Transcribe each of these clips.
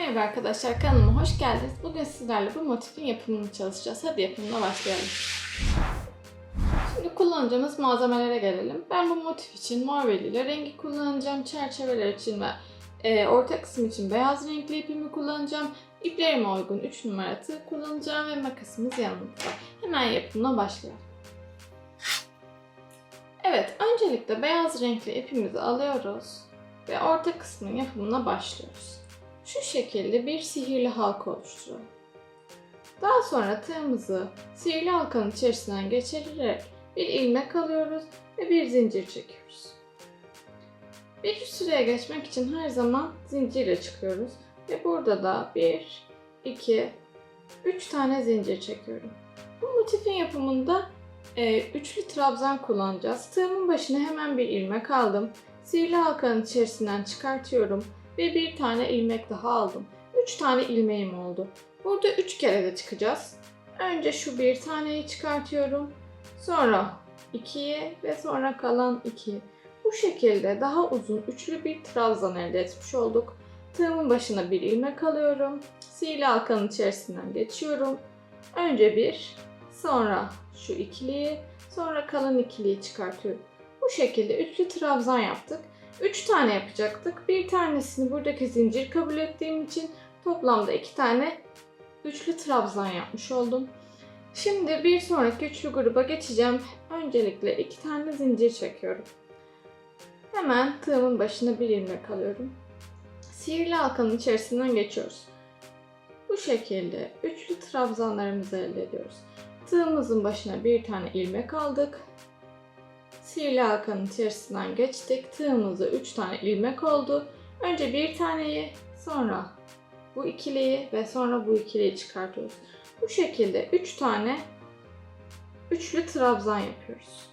Merhaba arkadaşlar kanalıma hoş geldiniz. Bugün sizlerle bu motifin yapımını çalışacağız. Hadi yapımına başlayalım. Şimdi kullanacağımız malzemelere gelelim. Ben bu motif için mor lila rengi kullanacağım. Çerçeveler için ve e, orta kısım için beyaz renkli ipimi kullanacağım. İplerime uygun 3 numara kullanacağım ve makasımız yanımızda. Hemen yapımına başlayalım. Evet, öncelikle beyaz renkli ipimizi alıyoruz ve orta kısmın yapımına başlıyoruz. Şu şekilde bir sihirli halka oluşturalım. Daha sonra tığımızı sihirli halkanın içerisinden geçirerek bir ilmek alıyoruz ve bir zincir çekiyoruz. Bir üst sıraya geçmek için her zaman zincirle çıkıyoruz ve burada da 1, 2, 3 tane zincir çekiyorum. Bu motifin yapımında e, üçlü trabzan kullanacağız. Tığımın başına hemen bir ilmek aldım. Sihirli halkanın içerisinden çıkartıyorum ve bir tane ilmek daha aldım. 3 tane ilmeğim oldu. Burada 3 kere de çıkacağız. Önce şu bir taneyi çıkartıyorum. Sonra 2'yi ve sonra kalan 2'yi. Bu şekilde daha uzun üçlü bir trabzan elde etmiş olduk. Tığımın başına bir ilmek alıyorum. Sihirli halkanın içerisinden geçiyorum. Önce bir, sonra şu ikiliyi, sonra kalan ikiliyi çıkartıyorum. Bu şekilde üçlü trabzan yaptık. 3 tane yapacaktık. Bir tanesini buradaki zincir kabul ettiğim için toplamda 2 tane üçlü trabzan yapmış oldum. Şimdi bir sonraki üçlü gruba geçeceğim. Öncelikle 2 tane zincir çekiyorum. Hemen tığımın başına bir ilmek alıyorum. Sihirli halkanın içerisinden geçiyoruz. Bu şekilde üçlü trabzanlarımızı elde ediyoruz. Tığımızın başına bir tane ilmek aldık. Sihirli halkanın içerisinden geçtik. Tığımızda 3 tane ilmek oldu. Önce bir taneyi, sonra bu ikiliyi ve sonra bu ikiliyi çıkartıyoruz. Bu şekilde 3 tane üçlü trabzan yapıyoruz.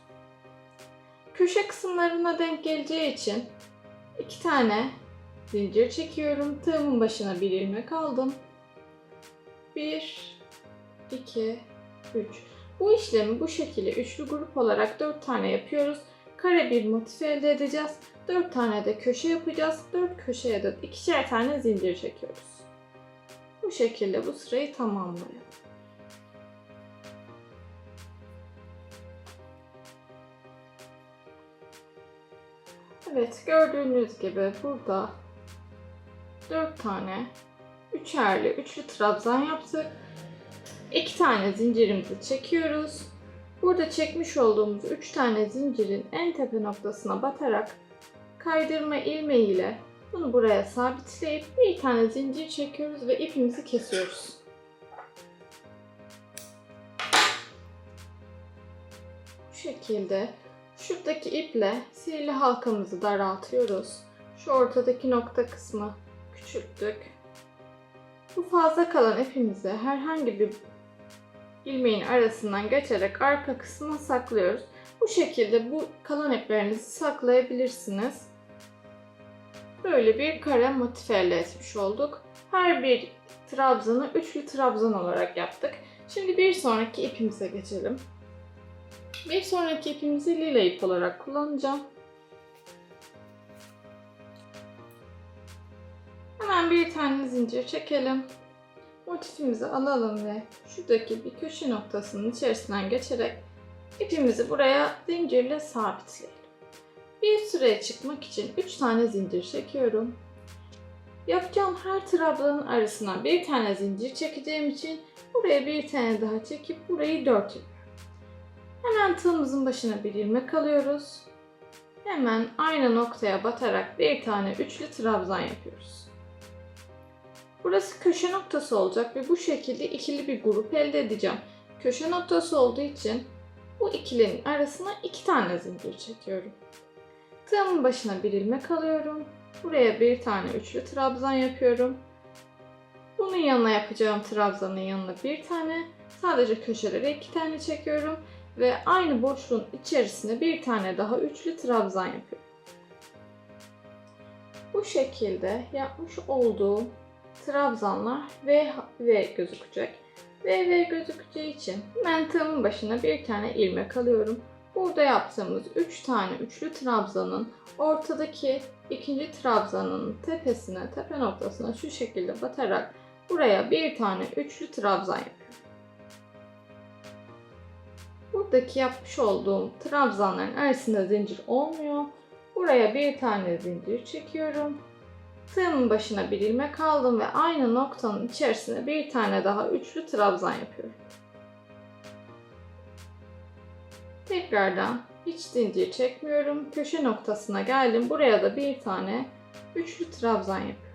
Köşe kısımlarına denk geleceği için 2 tane zincir çekiyorum. Tığımın başına bir ilmek aldım. 1 2 3 bu işlemi bu şekilde üçlü grup olarak 4 tane yapıyoruz. Kare bir motif elde edeceğiz. 4 tane de köşe yapacağız. 4 köşeye de ikişer tane zincir çekiyoruz. Bu şekilde bu sırayı tamamlayalım. Evet gördüğünüz gibi burada 4 tane üçerli üçlü trabzan yaptık. İki tane zincirimizi çekiyoruz. Burada çekmiş olduğumuz üç tane zincirin en tepe noktasına batarak kaydırma ilmeğiyle bunu buraya sabitleyip bir tane zincir çekiyoruz ve ipimizi kesiyoruz. Bu şekilde şuradaki iple sihirli halkamızı daraltıyoruz. Şu ortadaki nokta kısmı küçülttük. Bu fazla kalan ipimizi herhangi bir ilmeğin arasından geçerek arka kısmına saklıyoruz. Bu şekilde bu kalan iplerinizi saklayabilirsiniz. Böyle bir kare motif elde etmiş olduk. Her bir trabzanı üçlü trabzan olarak yaptık. Şimdi bir sonraki ipimize geçelim. Bir sonraki ipimizi lila ip olarak kullanacağım. Hemen bir tane zincir çekelim. Motifimizi alalım ve şuradaki bir köşe noktasının içerisinden geçerek ipimizi buraya zincirle sabitleyelim. Bir sıraya çıkmak için 3 tane zincir çekiyorum. Yapacağım her trabzanın arasına bir tane zincir çekeceğim için buraya bir tane daha çekip burayı 4 yapıyorum. Hemen tığımızın başına bir ilmek alıyoruz. Hemen aynı noktaya batarak bir tane üçlü trabzan yapıyoruz. Burası köşe noktası olacak ve bu şekilde ikili bir grup elde edeceğim. Köşe noktası olduğu için bu ikilinin arasına iki tane zincir çekiyorum. Tığımın başına bir ilmek alıyorum. Buraya bir tane üçlü trabzan yapıyorum. Bunun yanına yapacağım trabzanın yanına bir tane, sadece köşelere iki tane çekiyorum ve aynı boşluğun içerisine bir tane daha üçlü trabzan yapıyorum. Bu şekilde yapmış olduğum trabzanlar V, V gözükecek. V, V gözükeceği için ben tığımın başına bir tane ilmek alıyorum. Burada yaptığımız 3 tane üçlü trabzanın ortadaki ikinci trabzanın tepesine, tepe noktasına şu şekilde batarak buraya bir tane üçlü trabzan yapıyorum. Buradaki yapmış olduğum trabzanların arasında zincir olmuyor. Buraya bir tane zincir çekiyorum. Tığımın başına bir ilmek aldım ve aynı noktanın içerisine bir tane daha üçlü trabzan yapıyorum. Tekrardan hiç zincir çekmiyorum. Köşe noktasına geldim. Buraya da bir tane üçlü trabzan yapıyorum.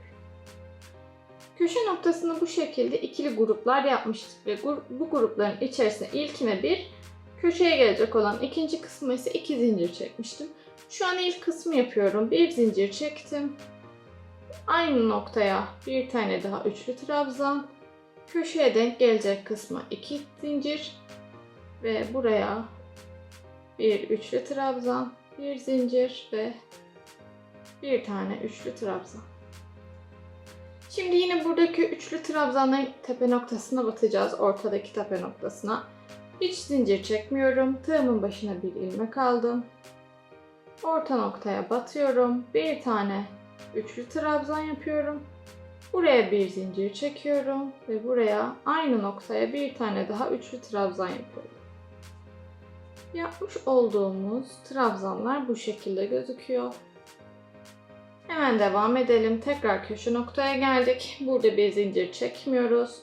Köşe noktasını bu şekilde ikili gruplar yapmıştık ve bu grupların içerisine ilkine bir, köşeye gelecek olan ikinci kısmı ise iki zincir çekmiştim. Şu an ilk kısmı yapıyorum. Bir zincir çektim. Aynı noktaya bir tane daha üçlü trabzan. Köşeye denk gelecek kısma iki zincir ve buraya bir üçlü trabzan, bir zincir ve bir tane üçlü trabzan. Şimdi yine buradaki üçlü trabzanların tepe noktasına batacağız, ortadaki tepe noktasına. Hiç zincir çekmiyorum. Tığımın başına bir ilmek aldım. Orta noktaya batıyorum. Bir tane üçlü trabzan yapıyorum. Buraya bir zincir çekiyorum ve buraya aynı noktaya bir tane daha üçlü trabzan yapıyorum. Yapmış olduğumuz trabzanlar bu şekilde gözüküyor. Hemen devam edelim. Tekrar köşe noktaya geldik. Burada bir zincir çekmiyoruz.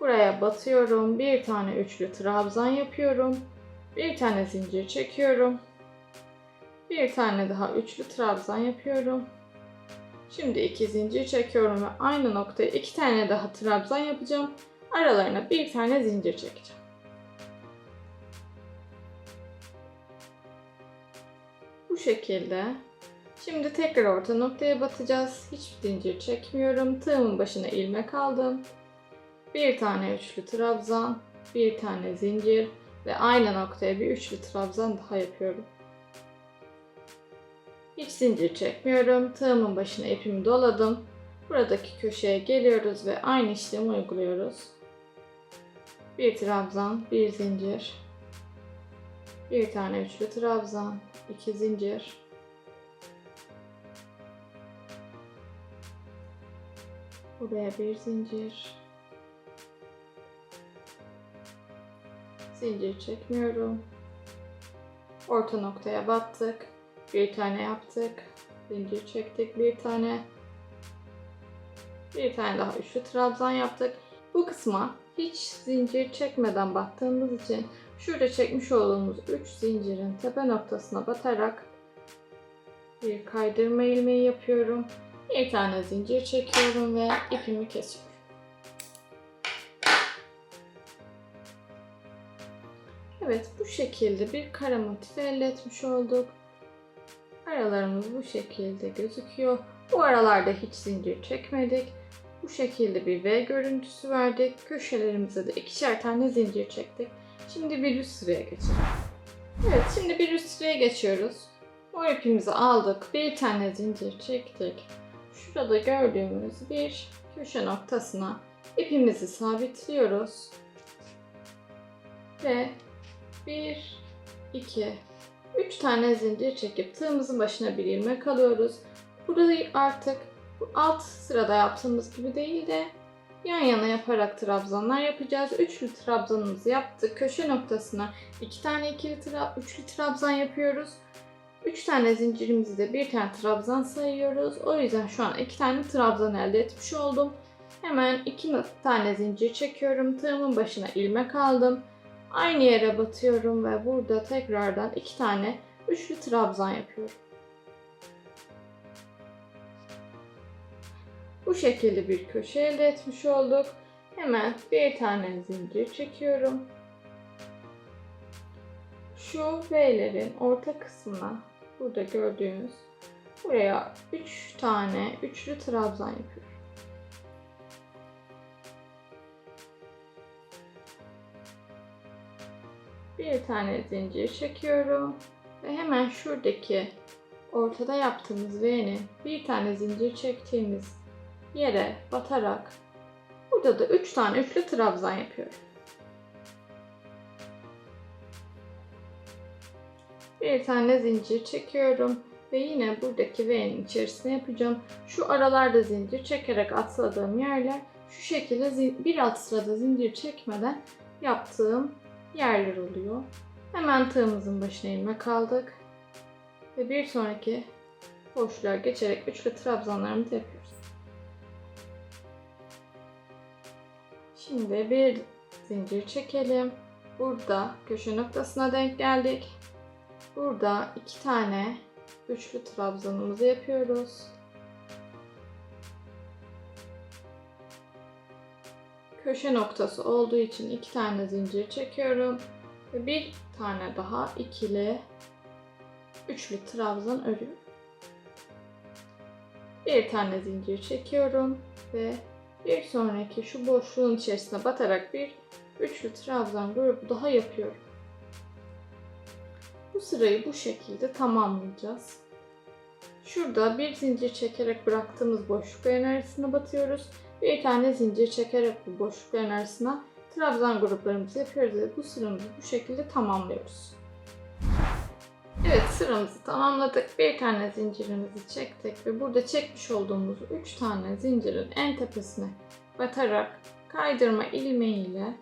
Buraya batıyorum. Bir tane üçlü trabzan yapıyorum. Bir tane zincir çekiyorum. Bir tane daha üçlü trabzan yapıyorum. Şimdi iki zincir çekiyorum ve aynı noktaya iki tane daha trabzan yapacağım. Aralarına bir tane zincir çekeceğim. Bu şekilde. Şimdi tekrar orta noktaya batacağız. Hiç zincir çekmiyorum. Tığımın başına ilmek aldım. Bir tane üçlü trabzan, bir tane zincir ve aynı noktaya bir üçlü trabzan daha yapıyorum. Hiç zincir çekmiyorum. Tığımın başına ipimi doladım. Buradaki köşeye geliyoruz ve aynı işlemi uyguluyoruz. Bir trabzan, bir zincir. Bir tane üçlü trabzan, iki zincir. Buraya bir zincir. Zincir çekmiyorum. Orta noktaya battık. Bir tane yaptık. Zincir çektik bir tane. Bir tane daha üçlü trabzan yaptık. Bu kısma hiç zincir çekmeden battığımız için şurada çekmiş olduğumuz 3 zincirin tepe noktasına batarak bir kaydırma ilmeği yapıyorum. Bir tane zincir çekiyorum ve ipimi kesiyorum. Evet bu şekilde bir kara motif elde etmiş olduk. Aralarımız bu şekilde gözüküyor. Bu aralarda hiç zincir çekmedik. Bu şekilde bir V görüntüsü verdik. Köşelerimize de ikişer tane zincir çektik. Şimdi bir üst sıraya geçelim. Evet şimdi bir üst sıraya geçiyoruz. O ipimizi aldık. Bir tane zincir çektik. Şurada gördüğümüz bir köşe noktasına ipimizi sabitliyoruz. Ve 1, 2, 3 tane zincir çekip tığımızın başına bir ilmek alıyoruz. Burada artık alt sırada yaptığımız gibi değil de yan yana yaparak trabzanlar yapacağız. Üçlü trabzanımızı yaptık. Köşe noktasına iki tane ikili tra üçlü trabzan yapıyoruz. 3 tane zincirimizi de bir tane trabzan sayıyoruz. O yüzden şu an iki tane trabzan elde etmiş oldum. Hemen iki tane zincir çekiyorum. Tığımın başına ilmek aldım. Aynı yere batıyorum ve burada tekrardan iki tane üçlü trabzan yapıyorum. Bu şekilde bir köşe elde etmiş olduk. Hemen bir tane zincir çekiyorum. Şu V'lerin orta kısmına burada gördüğünüz buraya 3 tane üçlü trabzan yapıyorum. Bir tane zincir çekiyorum ve hemen şuradaki ortada yaptığımız V'nin bir tane zincir çektiğimiz yere batarak burada da 3 tane üçlü trabzan yapıyorum. bir tane zincir çekiyorum ve yine buradaki V'nin içerisine yapacağım. Şu aralarda zincir çekerek atladığım yerler şu şekilde bir alt sırada zincir çekmeden yaptığım yerler oluyor. Hemen tığımızın başına ilmek aldık. Ve bir sonraki boşluğa geçerek üçlü trabzanlarımızı yapıyoruz. Şimdi bir zincir çekelim. Burada köşe noktasına denk geldik. Burada iki tane üçlü trabzanımızı yapıyoruz. Köşe noktası olduğu için iki tane zincir çekiyorum ve bir tane daha ikili üçlü trabzan örüyorum. Bir tane zincir çekiyorum ve bir sonraki şu boşluğun içerisine batarak bir üçlü trabzan grubu daha yapıyorum. Bu sırayı bu şekilde tamamlayacağız. Şurada bir zincir çekerek bıraktığımız boşlukların arasına batıyoruz. Bir tane zincir çekerek bu boşlukların arasına trabzan gruplarımızı yapıyoruz ve bu sıramızı bu şekilde tamamlıyoruz. Evet sıramızı tamamladık. Bir tane zincirimizi çektik ve burada çekmiş olduğumuz 3 tane zincirin en tepesine batarak kaydırma ilmeğiyle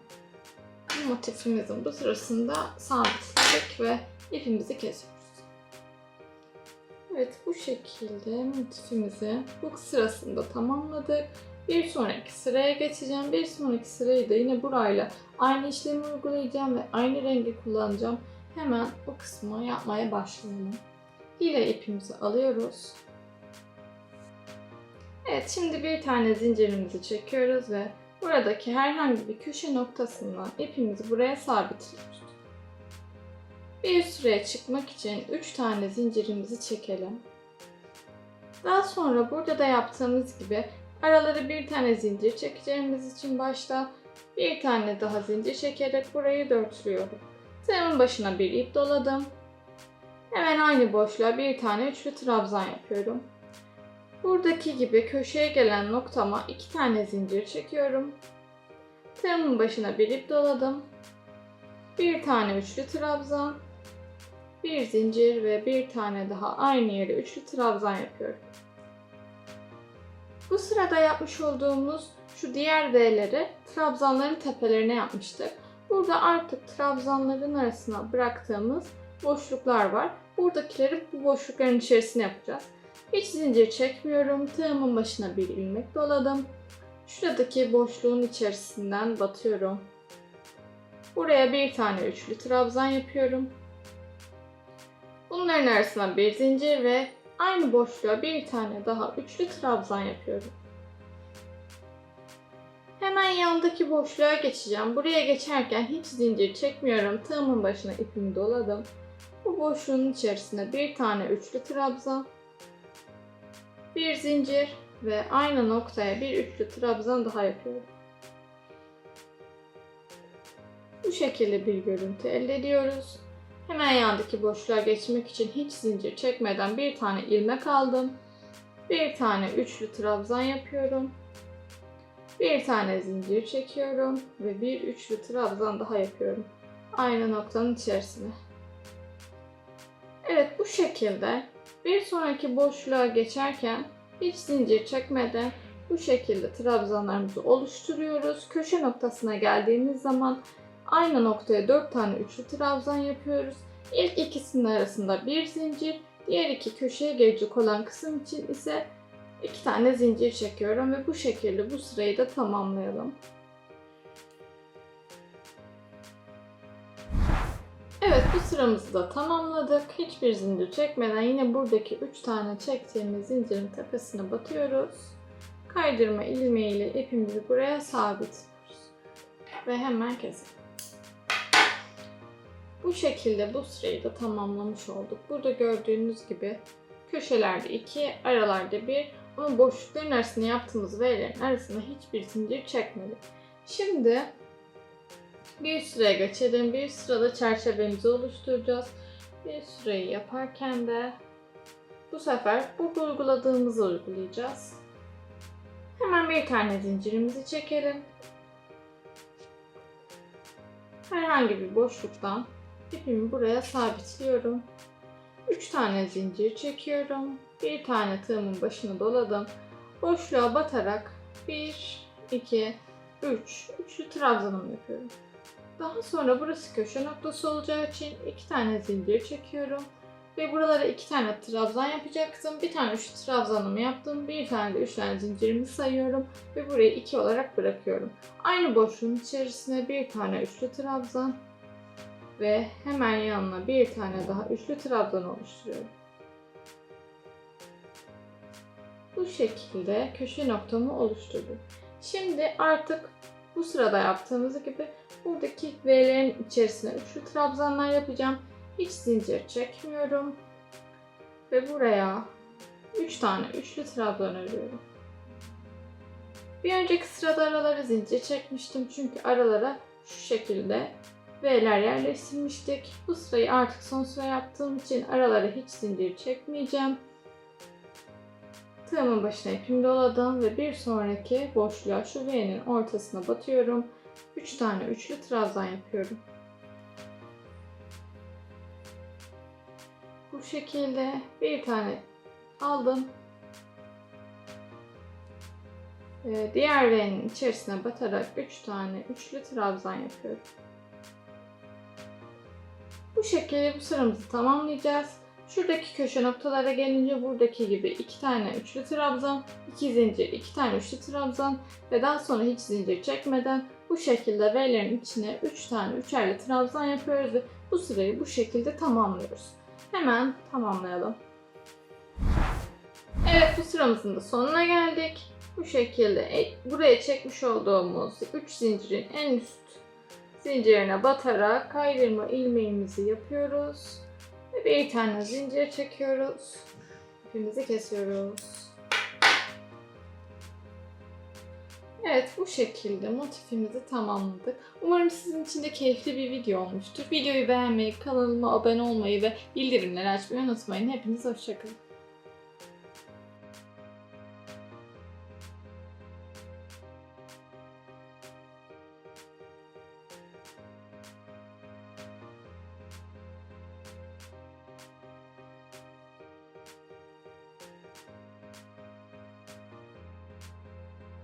motifimizin bu sırasında sabitledik ve ipimizi kesiyoruz. Evet bu şekilde motifimizi bu sırasında tamamladık. Bir sonraki sıraya geçeceğim. Bir sonraki sırayı da yine burayla aynı işlemi uygulayacağım ve aynı rengi kullanacağım. Hemen o kısmı yapmaya başlayalım. Yine ipimizi alıyoruz. Evet şimdi bir tane zincirimizi çekiyoruz ve buradaki herhangi bir köşe noktasından ipimizi buraya sabitliyoruz. Bir süreye çıkmak için 3 tane zincirimizi çekelim. Daha sonra burada da yaptığımız gibi araları bir tane zincir çekeceğimiz için başta bir tane daha zincir çekerek burayı dörtlüyorum. Tığımın başına bir ip doladım. Hemen aynı boşluğa bir tane üçlü trabzan yapıyorum. Buradaki gibi köşeye gelen noktama iki tane zincir çekiyorum. Tığımın başına bir ip doladım. Bir tane üçlü trabzan, bir zincir ve bir tane daha aynı yere üçlü trabzan yapıyorum. Bu sırada yapmış olduğumuz şu diğer V'leri trabzanların tepelerine yapmıştık. Burada artık trabzanların arasına bıraktığımız boşluklar var. Buradakileri bu boşlukların içerisine yapacağız. Hiç zincir çekmiyorum. Tığımın başına bir ilmek doladım. Şuradaki boşluğun içerisinden batıyorum. Buraya bir tane üçlü trabzan yapıyorum. Bunların arasına bir zincir ve aynı boşluğa bir tane daha üçlü trabzan yapıyorum. Hemen yandaki boşluğa geçeceğim. Buraya geçerken hiç zincir çekmiyorum. Tığımın başına ipimi doladım. Bu boşluğun içerisine bir tane üçlü trabzan, bir zincir ve aynı noktaya bir üçlü trabzan daha yapıyorum. Bu şekilde bir görüntü elde ediyoruz. Hemen yandaki boşluğa geçmek için hiç zincir çekmeden bir tane ilmek aldım. Bir tane üçlü trabzan yapıyorum. Bir tane zincir çekiyorum ve bir üçlü trabzan daha yapıyorum. Aynı noktanın içerisine. Evet bu şekilde bir sonraki boşluğa geçerken hiç zincir çekmeden bu şekilde trabzanlarımızı oluşturuyoruz. Köşe noktasına geldiğimiz zaman aynı noktaya 4 tane üçlü trabzan yapıyoruz. İlk ikisinin arasında bir zincir, diğer iki köşeye gelecek olan kısım için ise iki tane zincir çekiyorum ve bu şekilde bu sırayı da tamamlayalım. Evet bu sıramızı da tamamladık. Hiçbir zincir çekmeden yine buradaki 3 tane çektiğimiz zincirin tepesine batıyoruz. Kaydırma ilmeğiyle ipimizi buraya sabitliyoruz. Ve hemen keselim. Bu şekilde bu sırayı da tamamlamış olduk. Burada gördüğünüz gibi köşelerde 2, aralarda 1 ama boşlukların arasında yaptığımız V'lerin arasında hiçbir zincir çekmedik. Şimdi bir sıraya geçelim. Bir sırada çerçevemizi oluşturacağız. Bir sırayı yaparken de bu sefer burada uyguladığımızı uygulayacağız. Hemen bir tane zincirimizi çekelim. Herhangi bir boşluktan ipimi buraya sabitliyorum. 3 tane zincir çekiyorum. Bir tane tığımın başına doladım. Boşluğa batarak 1, 2, 3, üçlü trabzanımı yapıyorum. Daha sonra burası köşe noktası olacağı için iki tane zincir çekiyorum. Ve buralara iki tane trabzan yapacaktım. Bir tane üçlü trabzanımı yaptım. Bir tane de üç tane zincirimi sayıyorum. Ve burayı iki olarak bırakıyorum. Aynı boşluğun içerisine bir tane üçlü trabzan. Ve hemen yanına bir tane daha üçlü trabzan oluşturuyorum. Bu şekilde köşe noktamı oluşturdum. Şimdi artık bu sırada yaptığımız gibi buradaki V'lerin içerisine üçlü trabzanlar yapacağım. Hiç zincir çekmiyorum. Ve buraya 3 tane üçlü trabzan örüyorum. Bir önceki sırada aralara zincir çekmiştim çünkü aralara şu şekilde V'ler yerleştirmiştik. Bu sırayı artık son sıra yaptığım için aralara hiç zincir çekmeyeceğim. Tığımın başına ipimi doladım ve bir sonraki boşluğa şu V'nin ortasına batıyorum. 3 tane üçlü trabzan yapıyorum. Bu şekilde bir tane aldım. Diğer V'nin içerisine batarak 3 tane üçlü trabzan yapıyorum. Bu şekilde bu sıramızı tamamlayacağız. Şuradaki köşe noktalara gelince buradaki gibi 2 tane üçlü trabzan, 2 zincir, 2 tane üçlü trabzan ve daha sonra hiç zincir çekmeden bu şekilde V'lerin içine 3 tane üçerli trabzan yapıyoruz ve bu sırayı bu şekilde tamamlıyoruz. Hemen tamamlayalım. Evet bu sıramızın da sonuna geldik. Bu şekilde e, buraya çekmiş olduğumuz 3 zincirin en üst zincirine batarak kaydırma ilmeğimizi yapıyoruz. Ve bir tane zincir çekiyoruz. İpimizi kesiyoruz. Evet bu şekilde motifimizi tamamladık. Umarım sizin için de keyifli bir video olmuştur. Videoyu beğenmeyi, kanalıma abone olmayı ve bildirimleri açmayı unutmayın. Hepiniz hoşçakalın.